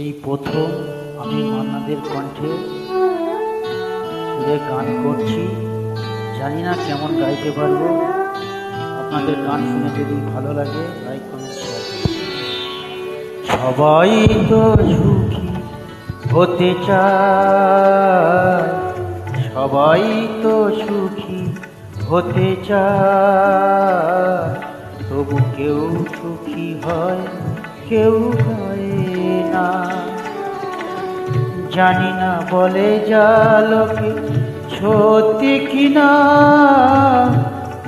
এই প্রথম আমি মান্নাদের কণ্ঠে সুরে গান করছি। জানি না কেমন গাইতে পারব। আপনাদের গান শুনে যদি ভালো লাগে লাইক কমেন্ট সবাই তো সুখী হতে চায়। সবাই তো সুখী হতে চায়। তবু কেউ সুখী হয়, কেউ হয় না। জানি না বলে যা লোকে সত্যি কিনা।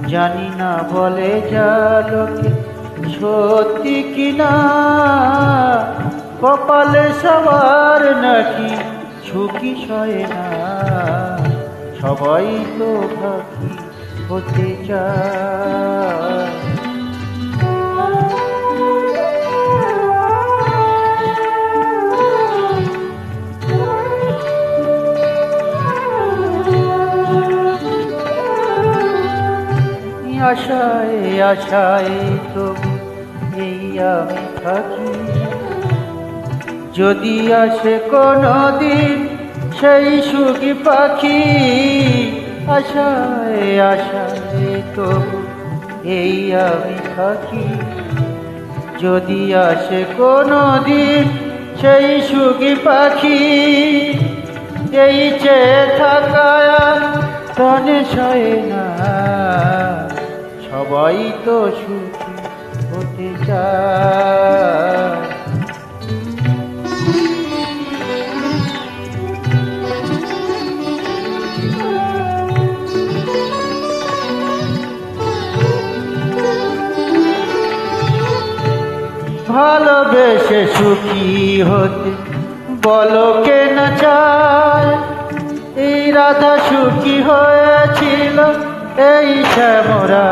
জানি না বলে যা লোকে সত্যি কিনা। কপালে সবার নাকি সুখী সয় না। সবাই তো ভাবি হতে চায়। আশায় আশায় তবু এই আমি থাকি। যদি আসে কোনো দিন সেই সুখী পাখি, আশায় আশায় তবু এই আমি থাকি। যদি আসে কোনো দিন সেই সুখী পাখি, এই চেয়ে আর প্রাণে সয় না। সবাই তো সুখী হতে চায়। ভালোবেসে সুখী হতে বলো কে না চায়। এই রাধা সুখী হয়েছিল এই শ্যামরা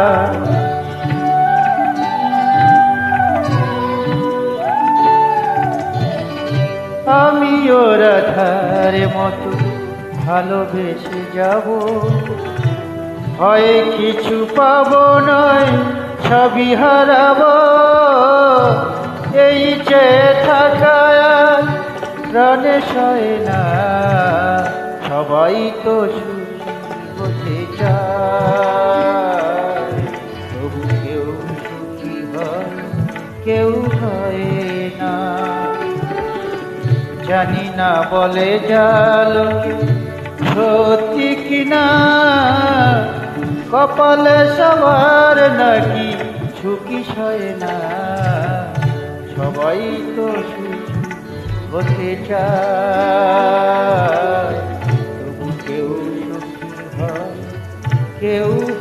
আমি ও রাধার মতো ভালোবেসে যাব। হয় কিছু পাবো নয়, সবই হারাবো। এই থাকায় আর প্রাণে সয় না, সবাই তো সুখী। হতে চায়। তবু কেউ সুখী হয়, কেউ হয় না। জানি না বলে জালোকে সত্যি কিনা। কপালে সবার নাকি সুখী সয় না। সবাই তো সুখী হতে চায়। তবু কেউ সুখী হয় কেউ